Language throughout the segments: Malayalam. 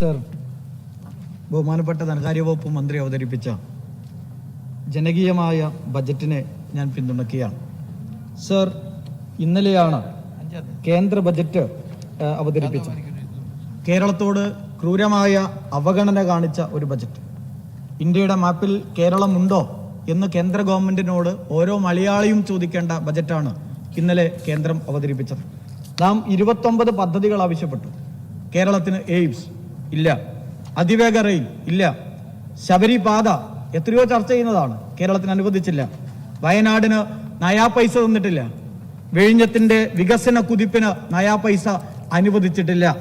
സർ ബഹുമാനപ്പെട്ട ധനകാര്യ വകുപ്പ് മന്ത്രി അവതരിപ്പിച്ച ജനകീയമായ ബജറ്റിനെ ഞാൻ പിന്തുണയ്ക്കുകയാണ്. സർ ഇന്നലെയാണ് കേന്ദ്ര ബജറ്റ് അവതരിപ്പിച്ചത്. കേരളത്തോട് ക്രൂരമായ അവഗണന കാണിച്ച ഒരു ബജറ്റ്. ഇന്ത്യയുടെ മാപ്പിൽ കേരളമുണ്ടോ എന്ന് കേന്ദ്ര ഗവൺമെന്റിനോട് ഓരോ മലയാളിയും ചോദിക്കേണ്ട ബജറ്റാണ് ഇന്നലെ കേന്ദ്രം അവതരിപ്പിച്ചത്. നാം ഇരുപത്തൊമ്പത് പദ്ധതികൾ ആവശ്യപ്പെട്ടു. കേരളത്തിന് എയിംസ് ഇല്ല. അതിവേഗ റെയിൽ ഇല്ല. ശബരി പാത എത്രയോ ചർച്ച ചെയ്യുന്നതാണ്. കേരളത്തിന് അനുവദിച്ചില്ല. വയനാടിന് നയാ പൈസ തന്നിട്ടില്ല. വിഴിഞ്ഞത്തിന്റെ വികസന കുതിപ്പിന് നയാ പൈസ അനുവദിച്ചിട്ടില്ല.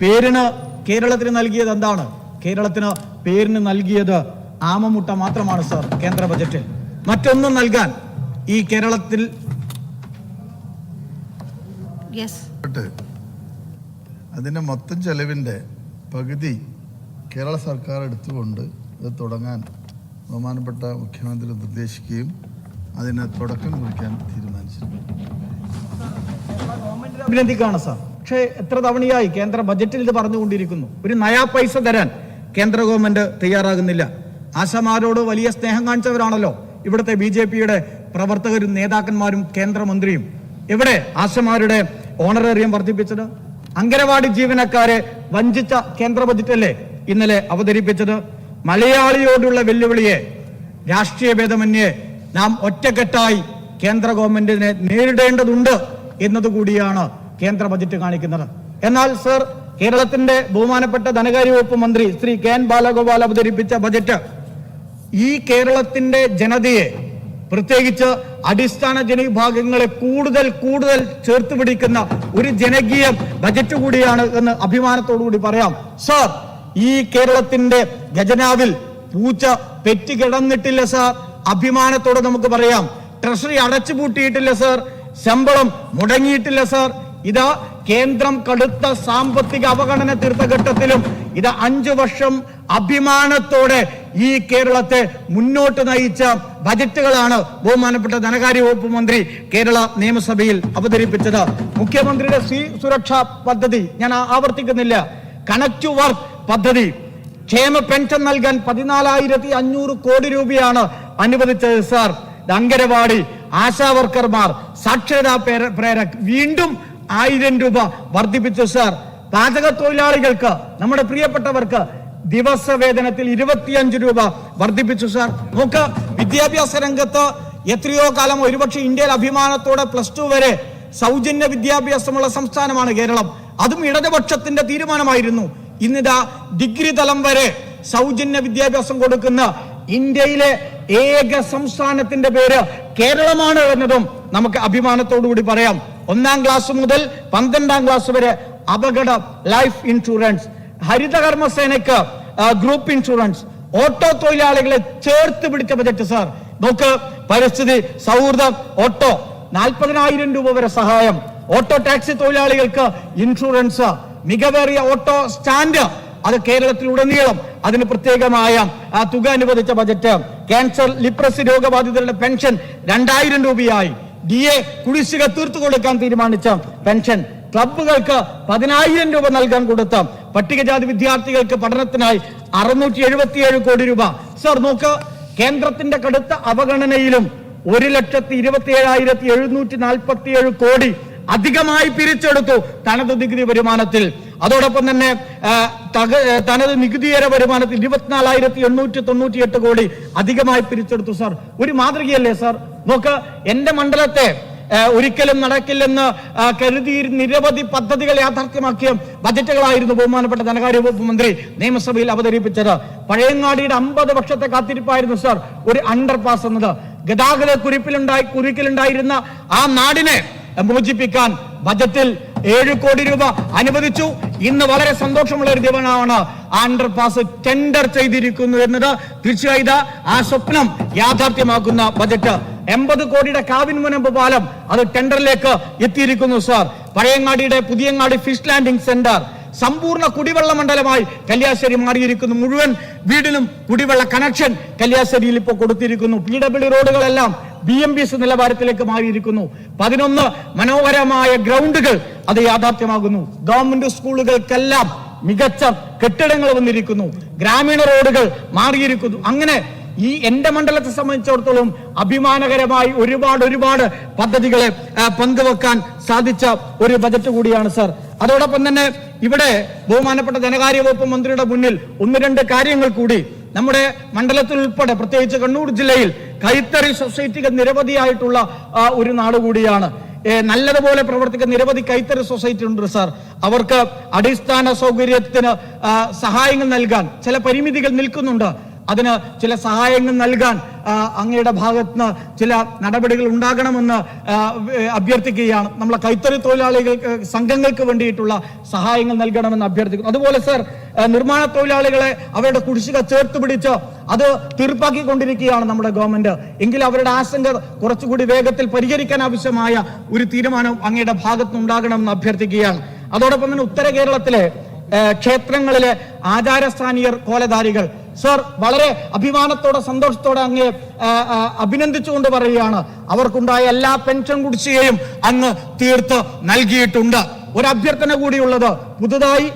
പേരിന് കേരളത്തിന് നൽകിയത് എന്താണ്? കേരളത്തിന് പേരിന് നൽകിയത് ആമമുട്ട മാത്രമാണ് സർ കേന്ദ്ര ബജറ്റിൽ. മറ്റൊന്നും നൽകാൻ ഈ കേരളത്തിൽ അതിന്റെ മൊത്തം ചെലവിന്റെ പകുതി കേരള സർക്കാർ എടുത്തുകൊണ്ട് ഇത് തുടങ്ങാൻ ബഹുമാനപ്പെട്ട മുഖ്യമന്ത്രി നിർദ്ദേശിക്കുകയും അതിന് തുടക്കം കുറിക്കാൻ തീരുമാനിച്ചിട്ടുണ്ട്. അഭിനന്ദിക്കുകയാണ് സാർ. പക്ഷേ എത്ര തവണയായി കേന്ദ്ര ബജറ്റിൽ ഇത് പറഞ്ഞുകൊണ്ടിരിക്കുന്നു? ഒരു നയാ പൈസ തരാൻ കേന്ദ്ര ഗവൺമെന്റ് തയ്യാറാകുന്നില്ല. ആശമാരോട് വലിയ സ്നേഹം കാണിച്ചവരാണല്ലോ ഇവിടുത്തെ ബി ജെ പിയുടെ പ്രവർത്തകരും നേതാക്കന്മാരും കേന്ദ്രമന്ത്രിയും. എവിടെ ആശമാരുടെ ഓണറേറിയം വർദ്ധിപ്പിച്ചത്? അങ്കനവാടി ജീവനക്കാരെ വഞ്ചിച്ച കേന്ദ്ര ബജറ്റല്ലേ ഇന്നലെ അവതരിപ്പിച്ചത്? മലയാളിയോടുള്ള വെല്ലുവിളിയെ രാഷ്ട്രീയ ഭേദമന്യേ നാം ഒറ്റക്കെട്ടായി കേന്ദ്ര ഗവൺമെന്റിനെ നേരിടേണ്ടതുണ്ട് എന്നതുകൂടിയാണ് കേന്ദ്ര ബജറ്റ് കാണിക്കുന്നത്. എന്നാൽ സർ കേരളത്തിന്റെ ബഹുമാനപ്പെട്ട ധനകാര്യ വകുപ്പ് മന്ത്രി ശ്രീ കെ എൻ ബാലഗോപാൽ അവതരിപ്പിച്ച ബജറ്റ് ഈ കേരളത്തിന്റെ ജനതയെ പ്രത്യേകിച്ച് അടിസ്ഥാന ജനവിഭാഗങ്ങളെ കൂടുതൽ കൂടുതൽ ചേർത്ത് പിടിക്കുന്ന ഒരു ജനകീയ ബജറ്റ് കൂടിയാണ് എന്ന് അഭിമാനത്തോടുകൂടി പറയാം. സാർ ഈ കേരളത്തിന്റെ ഖജനാവിൽ പൂച്ച പെറ്റി കിടന്നിട്ടില്ല സാർ. അഭിമാനത്തോടെ നമുക്ക് പറയാം. ട്രഷറി അടച്ചുപൂട്ടിയിട്ടില്ല സാർ. ശമ്പളം മുടങ്ങിയിട്ടില്ല സാർ. ഇതാ കേന്ദ്രം കടുത്ത സാമ്പത്തിക അവഗണന തീർത്ത ഘട്ടത്തിലും ഇത് അഞ്ചു വർഷം അഭിമാനത്തോടെ ഈ കേരളത്തെ മുന്നോട്ട് നയിച്ച ബജറ്റുകളാണ് ബഹുമാനപ്പെട്ട ധനകാര്യ വകുപ്പ് മന്ത്രി കേരള നിയമസഭയിൽ അവതരിപ്പിച്ചത്. മുഖ്യമന്ത്രിയുടെ സുരക്ഷാ പദ്ധതി ഞാൻ ആവർത്തിക്കുന്നില്ല. കണക്ട് വർക്ക് പദ്ധതി. ക്ഷേമ പെൻഷൻ നൽകാൻ പതിനാലായിരത്തി അഞ്ഞൂറ് കോടി രൂപയാണ് അനുവദിച്ചത് സാർ. അങ്കനവാടി ആശാ വർക്കർമാർ സാക്ഷരതാ പേര- പ്രേരക് വീണ്ടും ആയിരം രൂപ വർദ്ധിപ്പിച്ചു സാർ. പാചക തൊഴിലാളികൾക്ക് നമ്മുടെ പ്രിയപ്പെട്ടവർക്ക് ദിവസ വേതനത്തിൽ ഇരുപത്തിയഞ്ച് രൂപ വർദ്ധിപ്പിച്ചു സാർ. നോക്ക് വിദ്യാഭ്യാസ രംഗത്ത് എത്രയോ കാലം ഒരുപക്ഷെ ഇന്ത്യയിൽ അഭിമാനത്തോടെ പ്ലസ് ടു വരെ സൗജന്യ വിദ്യാഭ്യാസമുള്ള സംസ്ഥാനമാണ് കേരളം. അതും ഇടതുപക്ഷത്തിന്റെ തീരുമാനമായിരുന്നു. ഇന്നിതാ ഡിഗ്രി തലം വരെ സൗജന്യ വിദ്യാഭ്യാസം കൊടുക്കുന്ന ഇന്ത്യയിലെ ഏക സംസ്ഥാനത്തിന്റെ പേര് കേരളമാണ് എന്നതും നമുക്ക് അഭിമാനത്തോടുകൂടി പറയാം. ഒന്നാം ക്ലാസ് മുതൽ പന്ത്രണ്ടാം ക്ലാസ് വരെ അപകട ലൈഫ് ഇൻഷുറൻസ്. ഹരിതകർമ്മസേനയ്ക്ക് ഗ്രൂപ്പ് ഇൻഷുറൻസ് ഓട്ടോ തൊഴിലാളികളെ ചേർത്ത് പിടിച്ച ബജറ്റ് സാർ നോക്ക് പരിസ്ഥിതി സൗഹൃദം ഓട്ടോ നാൽപ്പതിനായിരം രൂപ വരെ സഹായം. ഓട്ടോ ടാക്സി തൊഴിലാളികൾക്ക് ഇൻഷുറൻസ് മികവേറിയ ഓട്ടോ സ്റ്റാൻഡ് അത് കേരളത്തിലുടനീളം അതിന് പ്രത്യേകമായ ആ, തുക അനുവദിച്ച ബജറ്റ് ക്യാൻസർ ലിപ്രസി രോഗബാധിതരുടെ പെൻഷൻ രണ്ടായിരം രൂപയായി. ഡി എ കുടിശ്ശിക തീർത്തു കൊടുക്കാൻ തീരുമാനിച്ച പെൻഷൻ ക്ലബ്ബുകൾക്ക് പതിനായിരം രൂപ നൽകാൻ കൊടുത്ത പട്ടികജാതി വിദ്യാർത്ഥികൾക്ക് പഠനത്തിനായി അറുന്നൂറ്റി എഴുപത്തിയേഴ് കോടി രൂപ. സർ നോക്ക് കേന്ദ്രത്തിന്റെ കടുത്ത അവഗണനയിലും ഒരു ലക്ഷത്തി ഇരുപത്തി ഏഴായിരത്തി എഴുന്നൂറ്റി നാൽപ്പത്തി ഏഴ് കോടി അധികമായി പിരിച്ചെടുത്തു തനത് നികുതി വരുമാനത്തിൽ. അതോടൊപ്പം തന്നെ തനത് നികുതിയേര വരുമാനത്തിൽ ഇരുപത്തിനാലായിരത്തി എണ്ണൂറ്റി തൊണ്ണൂറ്റി എട്ട് കോടി അധികമായി പിരിച്ചെടുത്തു സാർ. ഒരു മാതൃകയല്ലേ സാർ? നോക്ക് എന്റെ മണ്ഡലത്തെ ഒരിക്കലും നടക്കില്ലെന്ന് കരുതി നിരവധി പദ്ധതികൾ യാഥാർത്ഥ്യമാക്കിയ ബജറ്റുകളായിരുന്നു ബഹുമാനപ്പെട്ട ധനകാര്യ വകുപ്പ് മന്ത്രി നിയമസഭയിൽ അവതരിപ്പിച്ചത്. പഴയങ്ങാടിയുടെ അമ്പത് വർഷത്തെ കാത്തിരിപ്പായിരുന്നു സർ ഒരു അണ്ടർ പാസ് എന്നത്. ഗതാഗത കുറിപ്പിലുണ്ടായി കുറിക്കലുണ്ടായിരുന്ന ആ നാടിനെ മോചിപ്പിക്കാൻ ബജറ്റിൽ ഏഴ് കോടി രൂപ അനുവദിച്ചു. ഇന്ന് വളരെ സന്തോഷമുള്ള ഒരു ദിവസമാണ് അണ്ടർ പാസ് ടെൻഡർ ചെയ്തിരിക്കുന്നു എന്നത്. തീർച്ചയായും ആ സ്വപ്നം യാഥാർത്ഥ്യമാക്കുന്ന ബജറ്റ്. എൺപത് കോടിയുടെ കാവിൻ മുനമ്പ് പാലം അത് ടെൻഡറിലേക്ക് എത്തിയിരിക്കുന്നു സാർ. പഴയങ്ങാടിയുടെ പുതിയങ്ങാടി ഫിഷ് ലാൻഡിംഗ് സെന്റർ. സമ്പൂർണ കുടിവെള്ള മണ്ഡലമായി കല്യാശ്ശേരി മാറിയിരിക്കുന്നു. മുഴുവൻ വീടിനും കുടിവെള്ള കണക്ഷൻ കല്യാശ്ശേരിയിൽ ഇപ്പോൾ കൊടുത്തിരിക്കുന്നു. പി ഡബ്ല്യു റോഡുകളെല്ലാം ബി എം ബി എസ് നിലവാരത്തിലേക്ക് മാറിയിരിക്കുന്നു. പതിനൊന്ന് മനോഹരമായ ഗ്രൗണ്ടുകൾ അത് യാഥാർത്ഥ്യമാകുന്നു. ഗവൺമെന്റ് സ്കൂളുകൾക്കെല്ലാം മികച്ച കെട്ടിടങ്ങൾ വന്നിരിക്കുന്നു. ഗ്രാമീണ റോഡുകൾ മാറിയിരിക്കുന്നു. അങ്ങനെ ഈ എന്റെ മണ്ഡലത്തെ സംബന്ധിച്ചിടത്തോളം അഭിമാനകരമായി ഒരുപാട് ഒരുപാട് പദ്ധതികളെ പങ്കുവെക്കാൻ സാധിച്ച ഒരു ബജറ്റ് കൂടിയാണ് സാർ അതോടൊപ്പം തന്നെ ഇവിടെ ബഹുമാനപ്പെട്ട ധനകാര്യ വകുപ്പ് മന്ത്രിയുടെ മുന്നിൽ ഒന്ന് രണ്ട് കാര്യങ്ങൾ കൂടി. നമ്മുടെ മണ്ഡലത്തിൽ ഉൾപ്പെടെ പ്രത്യേകിച്ച് കണ്ണൂർ ജില്ലയിൽ കൈത്തറി സൊസൈറ്റികൾ നിരവധിയായിട്ടുള്ള ഒരു നാട് കൂടിയാണ്. നല്ലതുപോലെ പ്രവർത്തിക്കുന്ന നിരവധി കൈത്തറി സൊസൈറ്റി ഉണ്ട് സാർ അവർക്ക് അടിസ്ഥാന സൗകര്യത്തിന് സഹായങ്ങൾ നൽകാൻ ചില പരിമിതികൾ നിൽക്കുന്നുണ്ട്. അതിന് ചില സഹായങ്ങൾ നൽകാൻ അങ്ങയുടെ ഭാഗത്ത് നിന്ന് ചില നടപടികൾ ഉണ്ടാകണമെന്ന് അഭ്യർത്ഥിക്കുകയാണ്. നമ്മളെ കൈത്തറി തൊഴിലാളികൾക്ക് സംഘങ്ങൾക്ക് വേണ്ടിയിട്ടുള്ള സഹായങ്ങൾ നൽകണമെന്ന് അഭ്യർത്ഥിക്കുന്നു. അതുപോലെ സർ നിർമ്മാണ തൊഴിലാളികളെ അവരുടെ കുടിശ്ശിക ചേർത്ത് പിടിച്ച് അത് തീർപ്പാക്കിക്കൊണ്ടിരിക്കുകയാണ് നമ്മുടെ ഗവൺമെന്റ്. എങ്കിൽ അവരുടെ ആശങ്ക കുറച്ചുകൂടി വേഗത്തിൽ പരിഹരിക്കാൻ ആവശ്യമായ ഒരു തീരുമാനം അങ്ങയുടെ ഭാഗത്ത് ഉണ്ടാകണമെന്ന് അഭ്യർത്ഥിക്കുകയാണ്. അതോടൊപ്പം തന്നെ ഉത്തര കേരളത്തിലെ ക്ഷേത്രങ്ങളിലെ ആചാരസ്ഥാനീയർ കോലധാരികൾ സർ വളരെ അഭിമാനത്തോടെ സന്തോഷത്തോടെ അങ്ങ് അഭിനന്ദിച്ചുകൊണ്ട് പറയുകയാണ്. അവർക്കുണ്ടായ എല്ലാ പെൻഷൻ കുടിശ്ശികയും അങ്ങ് തീർത്ത് നൽകിയിട്ടുണ്ട്. ഒരു അഭ്യർത്ഥന കൂടിയുള്ളത് പുതുതായി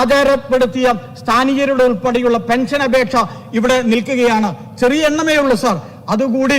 ആചാരപ്പെടുത്തിയ സ്ഥാനീയരുടെ ഉൾപ്പെടെയുള്ള പെൻഷൻ അപേക്ഷ ഇവിടെ നിൽക്കുകയാണ്. ചെറിയ എണ്ണമേ ഉള്ളൂ സാർ. അതുകൂടി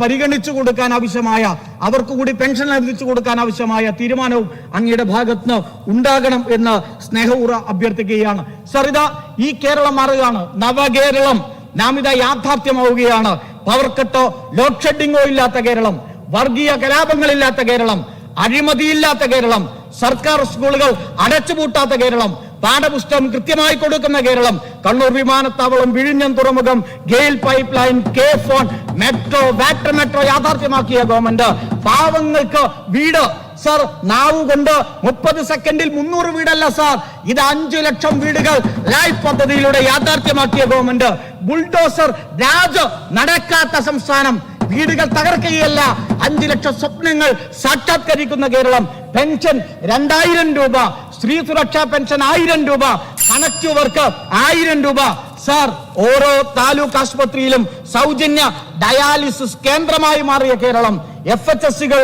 പരിഗണിച്ചു കൊടുക്കാൻ ആവശ്യമായ അവർക്ക് കൂടി പെൻഷൻ അനുവദിച്ചു കൊടുക്കാൻ ആവശ്യമായ തീരുമാനവും അങ്ങയുടെ ഭാഗത്ത് ഉണ്ടാകണം എന്ന് സ്നേഹപൂർവ അഭ്യർത്ഥിക്കുകയാണ്. സരിത ഈ കേരളം മാറുകയാണ്. നവകേരളം നാം ഇതാ യാഥാർത്ഥ്യമാവുകയാണ്. പവർ കട്ടോ ലോഡ് ഷെഡിങ്ങോ ഇല്ലാത്ത കേരളം വർഗീയ കലാപങ്ങളില്ലാത്ത കേരളം അഴിമതിയില്ലാത്ത കേരളം സർക്കാർ സ്കൂളുകൾ അടച്ചുപൂട്ടാത്ത കേരളം പാഠപുസ്തകം കൃത്യമായി കൊടുക്കുന്ന കേരളം. കണ്ണൂർ വിമാനത്താവളം വിഴിഞ്ഞം തുറമുഖം GAIL pipeline K phone metro water metro യാഥാർത്ഥ്യമാക്കിയ government. പാവങ്ങൾക്ക് വീട്. സർ നാവ് കൊണ്ട് മുപ്പത് സെക്കൻഡിൽ മുന്നൂറ് വീടല്ല സാർ. ഇത് അഞ്ചു ലക്ഷം വീടുകൾ ലൈഫ് പദ്ധതിയിലൂടെ യാഥാർത്ഥ്യമാക്കിയ ഗവൺമെന്റ്. ബുൾഡോസർ രാജ നടക്കാത്ത സംസ്ഥാനം. വീടുകൾ തകർക്കുകയല്ല. അഞ്ചു ലക്ഷം സ്വപ്നങ്ങൾ സാക്ഷാത്കരിക്കുന്ന കേരളം. പെൻഷൻ രണ്ടായിരം രൂപ. സ്ത്രീ സുരക്ഷാ പെൻഷൻ ആയിരം രൂപ കണക്ട് വർക്ക് ആയിരം രൂപ. സാർ ഓരോ താലൂക്ക് ആശുപത്രിയിലും സൗജന്യ ഡയാലിസിസ് കേന്ദ്രമായി മാറിയ കേരളം എഫ് എച്ച് എസുകൾ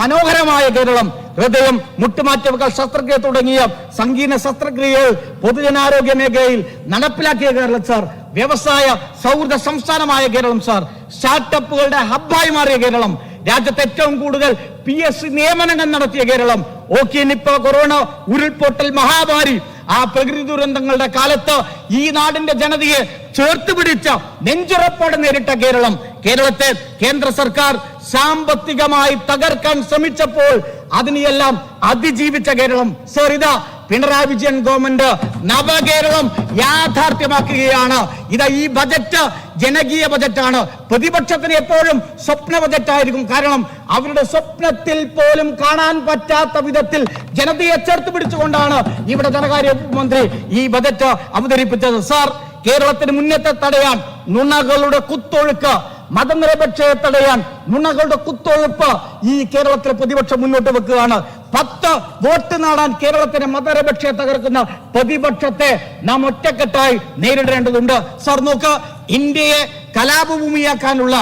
മനോഹരമായ കേരളം. ഹൃദയം മുട്ടുമാറ്റവുകൾ ശസ്ത്രക്രിയ തുടങ്ങിയ സങ്കീർണ ശസ്ത്രക്രിയകൾ പൊതുജനാരോഗ്യ മേഖലയിൽ നടപ്പിലാക്കിയ കേരളം സാർ. വ്യവസായ സൗഹൃദ സംസ്ഥാനമായ കേരളം സാർ. സ്റ്റാർട്ടപ്പുകളുടെ ഹബ്ബായി മാറിയ കേരളം. രാജ്യത്ത് ഏറ്റവും കൂടുതൽ പി എസ് സി നിയമനങ്ങൾ നടത്തിയ കേരളം. ഓക്കി നിപ്പ കൊറോണ ഉരുൾപൊട്ടൽ മഹാമാരി ആ പ്രകൃതി ദുരന്തങ്ങളുടെ കാലത്ത് ഈ നാടിന്റെ ജനതയെ ചേർത്ത് പിടിച്ച നെഞ്ചുറപ്പോടെ നേരിട്ട കേരളം. കേരളത്തെ കേന്ദ്ര സർക്കാർ സാമ്പത്തികമായി തകർക്കാൻ ശ്രമിച്ചപ്പോൾ അതിനെയെല്ലാം അതിജീവിച്ച കേരളം. സർ ഇതാ പിണറായി വിജയൻ ഗവൺമെന്റ് നവകേരളം യാഥാർത്ഥ്യമാക്കുകയാണ്. ഇതാ ഈ ബജറ്റ് ജനകീയ ബജറ്റാണ്. പ്രതിപക്ഷത്തിന് എപ്പോഴും സ്വപ്ന ബജറ്റായിരിക്കും കാരണം അവരുടെ സ്വപ്നത്തിൽ പോലും കാണാൻ പറ്റാത്ത വിധത്തിൽ ജനതയെ ചേർത്ത് പിടിച്ചുകൊണ്ടാണ് ഇവിടെ ധനകാര്യ മന്ത്രി ഈ ബജറ്റ് അവതരിപ്പിച്ചത്. സാർ കേരളത്തിന് മുന്നത്തെ തടയാൻ നുണകളുടെ കുത്തൊഴുക്ക് മതനിരപേക്ഷയെ തടയാൻ നുണകളുടെ കുത്തൊഴുപ്പ് ഈ കേരളത്തിലെ പ്രതിപക്ഷം മുന്നോട്ട് വെക്കുകയാണ്. പത്ത് വോട്ട് നേടാൻ കേരളത്തിന്റെ മതനിരപേക്ഷയെ തകർക്കുന്ന പ്രതിപക്ഷത്തെ നാം ഒറ്റക്കെട്ടായി നേരിടേണ്ടതുണ്ട്. സർ നോക്ക് ഇന്ത്യയെ കലാപഭൂമിയാക്കാനുള്ള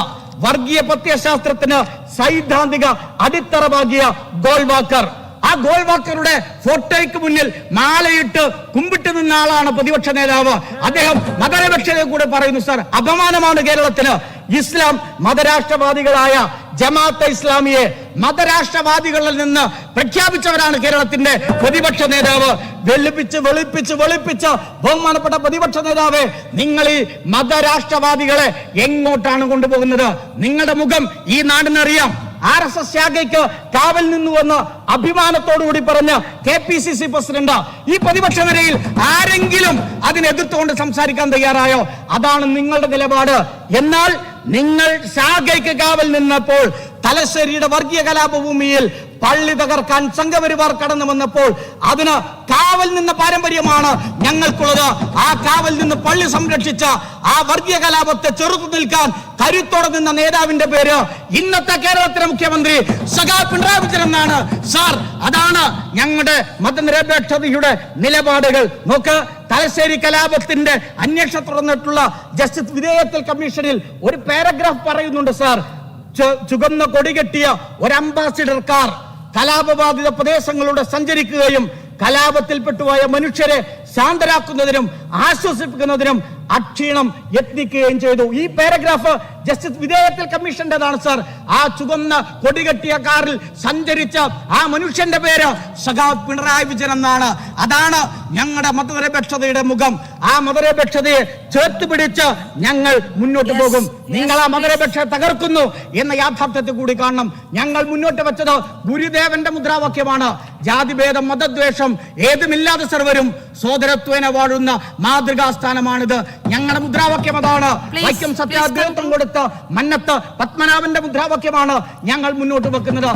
വർഗീയ പ്രത്യശാസ്ത്രത്തിന് സൈദ്ധാന്തിക അടിത്തറവാകിയ ഗോൾവാക്കർ. ആ ഗോൾവാക്കറുടെ ഫോട്ടോയ്ക്ക് മുന്നിൽ മാലയിട്ട് കുമ്പിട്ട് നിന്ന ആളാണ് പ്രതിപക്ഷ നേതാവ്. അദ്ദേഹം മതനിരപേക്ഷതയെ കൂടെ പറയുന്നു സാർ അപമാനമാണ് കേരളത്തിന്. ഇസ്ലാം മതരാഷ്ട്രവാദികളായ ജമാഅത്തെ ഇസ്ലാമിയെ മതരാഷ്ട്രവാദികളിൽ നിന്ന് പ്രഖ്യാപിച്ചവരാണ് കേരളത്തിന്റെ പ്രതിപക്ഷ നേതാവ്. വെളുപ്പിച്ച് വെളുപ്പിച്ച് വെളുപ്പിച്ച് ബഹുമാനപ്പെട്ട പ്രതിപക്ഷ നേതാവ് നിങ്ങൾ ഈ മതരാഷ്ട്രവാദികളെ എങ്ങോട്ടാണ് കൊണ്ടുപോകുന്നത്? നിങ്ങളുടെ മുഖം ഈ നാടിനറിയാം. ആർ എസ് എസ് ശാഖയ്ക്ക് കാവൽ നിന്നുവെന്ന് അഭിമാനത്തോടുകൂടി പറഞ്ഞ K P C C president. ഈ പ്രതിപക്ഷ നിരയിൽ ആരെങ്കിലും അതിനെതിർത്തുകൊണ്ട് സംസാരിക്കാൻ തയ്യാറായോ? അതാണ് നിങ്ങളുടെ നിലപാട്. എന്നാൽ നിങ്ങൾ ശാഖയ്ക്ക് കാവൽ നിന്നപ്പോൾ തലശ്ശേരിയുടെ വർഗീയ കലാപഭൂമിയിൽ പള്ളി തകർക്കാൻ സംഘപരിവാർ കടന്നു വന്നപ്പോൾ അതിന് കാവൽ നിന്ന പാരമ്പര്യമാണ് ഞങ്ങൾക്കുള്ളത്. ആ കാവൽ നിന്ന് പള്ളി സംരക്ഷിച്ച ആ വർഗീയ കലാപത്തെ ചെറുത്തു നിൽക്കാൻ കരുത്തോടെ നിന്ന നേതാവിന്റെ പേര് ഇന്നത്തെ കേരളത്തിലെ മുഖ്യമന്ത്രി സഖാ പിണറായി വിജയൻ എന്നാണ്. സാർ അതാണ് ഞങ്ങളുടെ മതനിരപേക്ഷതയുടെ നിലപാടുകൾ. നോക്ക് തലശ്ശേരി കലാപത്തിന്റെ അന്വേഷണം തുറന്നിട്ടുള്ള ജസ്റ്റിസ് വിധേയത്തിൽ കമ്മീഷനിൽ ഒരു പാരഗ്രാഫ് പറയുന്നുണ്ട് സാർ. ചുവന്ന കൊടി കെട്ടിയ ഒരു അംബാസിഡർ കാർ കലാപബാധിത പ്രദേശങ്ങളിലൂടെ സഞ്ചരിക്കുകയും കലാപത്തിൽപ്പെട്ടുപോയ മനുഷ്യരെ ശാന്തരാക്കുന്നതിനും ആശ്വസിപ്പിക്കുന്നതിനും അക്ഷീണം യത്നിക്കുകയും ചെയ്തു. ഈ പാരഗ്രാഫ് ജസ്റ്റിസ് വിധേയത്തിൽ കമ്മീഷന്റേതാണ് സർ ആ ചുവന്ന കൊടികെട്ടിയ കാറിൽ സഞ്ചരിച്ച ആ മനുഷ്യന്റെ പേര് സഖാ പിണറായി വിജയൻ എന്നാണ്. അതാണ് ഞങ്ങളുടെ മതനിരപേക്ഷതയുടെ മുഖം. ആ മതനിരപേക്ഷതയെ ചേർത്ത് പിടിച്ച് ഞങ്ങൾ മുന്നോട്ട് പോകും. നിങ്ങൾ ആ മതനിരപേക്ഷ തകർക്കുന്നു എന്ന യാഥാർത്ഥ്യത്തിൽ കൂടി കാണണം. ഞങ്ങൾ മുന്നോട്ട് വെച്ചത് ഗുരുദേവന്റെ മുദ്രാവാക്യമാണ്. ജാതിഭേദം മതദ്വേഷം ഏതുമില്ലാതെ സർവരും സോദരത്വേന വാഴുന്ന മാതൃകാസ്ഥാനമാണിത്. ഞങ്ങളുടെ മുദ്രാവാക്യം അതാണ്. വൈക്കം സത്യാഗ്രഹത്വം കൊടുത്ത മന്നത്ത് പത്മനാഭന്റെ മുദ്രാവാക്യമാണ് ഞങ്ങൾ മുന്നോട്ട് വെക്കുന്നത്.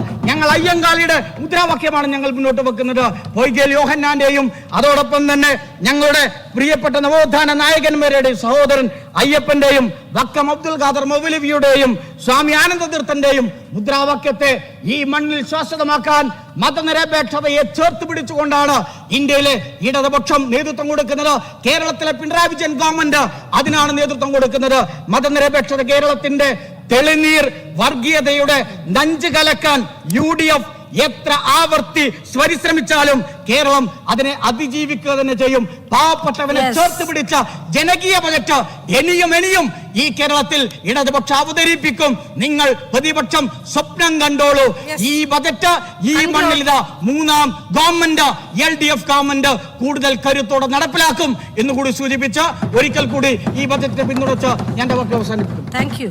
ഞങ്ങൾ അയ്യങ്കാളിയുടെ മുദ്രാവാക്യമാണ് ഞങ്ങൾ മുന്നോട്ട് വെക്കുന്നത്. പൊയ്കേൽ യോഹന്നാന്റെയും അതോടൊപ്പം തന്നെ ഞങ്ങളുടെ പ്രിയപ്പെട്ട നവോത്ഥാന നായകന്മാരുടെയും സഹോദരൻ അയ്യപ്പന്റെയും വക്കം അബ്ദുൽ ഖാദർ മൗലവിയുടെയും സ്വാമി ആനന്ദതീർത്ഥന്റെയും മുദ്രാവാക്യത്തെ ഈ മണ്ണിൽ ശാശ്വതമാക്കാൻ മതനിരപേക്ഷതയെ ചേർത്ത് പിടിച്ചുകൊണ്ടാണ് ഇന്ത്യയിലെ ഇടതുപക്ഷം നേതൃത്വം കൊടുക്കുന്നത്. കേരളത്തിലെ പിണറായി വിജയൻ ഗവൺമെന്റ് അതിനാണ് നേതൃത്വം കൊടുക്കുന്നത്. മതനിരപേക്ഷത കേരളത്തിന്റെ തെളിനീർ വർഗീയതയുടെ നഞ്ച് കലക്കാൻ യു ഡി എഫ് എത്ര ആവർത്തി പരിശ്രമിച്ചാലും കേരളം അതിനെ അതിജീവിക്കുക തന്നെ ചെയ്യും പാവപ്പെട്ടവനെ. ചേർത്ത് പിടിച്ച ജനകീയ ബജറ്റ് ഇനിയും ഇനിയും ഈ കേരളത്തിൽ ഇടതുപക്ഷം അവതരിപ്പിക്കും നിങ്ങൾ പ്രതിപക്ഷം സ്വപ്നം കണ്ടോളൂ. ഈ ബജറ്റ് ഈ. മണ്ണിൽ ഇതാ മൂന്നാം government L D F government കൂടുതൽ കരുത്തോടെ നടപ്പിലാക്കും എന്ന് കൂടി സൂചിപ്പിച്ച് ഒരിക്കൽ കൂടി ഈ ബജറ്റിനെ പിന്തുണച്ച് ഞാൻ വാക്ക് അവസാനിപ്പിക്കും താങ്ക്